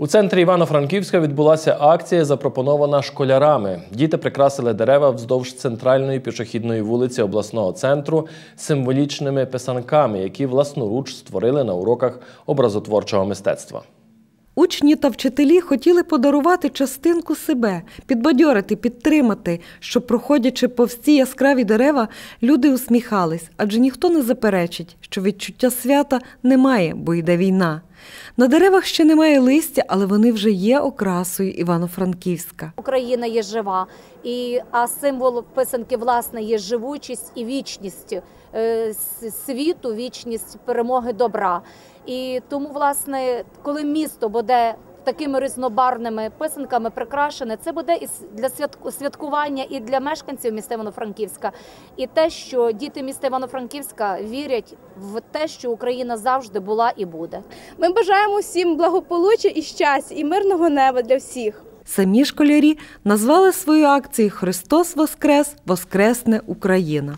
У центрі Івано-Франківська відбулася акція, запропонована школярами. Діти прикрасили дерева вздовж центральної пішохідної вулиці обласного центру символічними писанками, які власноруч створили на уроках образотворчого мистецтва. Учні та вчителі хотіли подарувати частинку себе, підбадьорити, підтримати, щоб, проходячи повз ці яскраві дерева, люди усміхались, адже ніхто не заперечить, що відчуття свята немає, бо йде війна. На деревах ще немає листя, але вони вже є окрасою Івано-Франківська. Україна є жива, і а символ писанки власне є живучість і вічність е, світу, вічність перемоги добра. І тому, власне, коли місто буде такими різнобарвними писанками прикрашене, це буде і для святку- святкування і для мешканців міста Івано-Франківська, і те, що діти міста Івано-Франківська вірять в те, що Україна завжди була і буде. Ми бажаємо всім благополуччя і щастя, і мирного неба для всіх. Самі школярі назвали свою акцію Христос Воскрес! Воскресне Україна.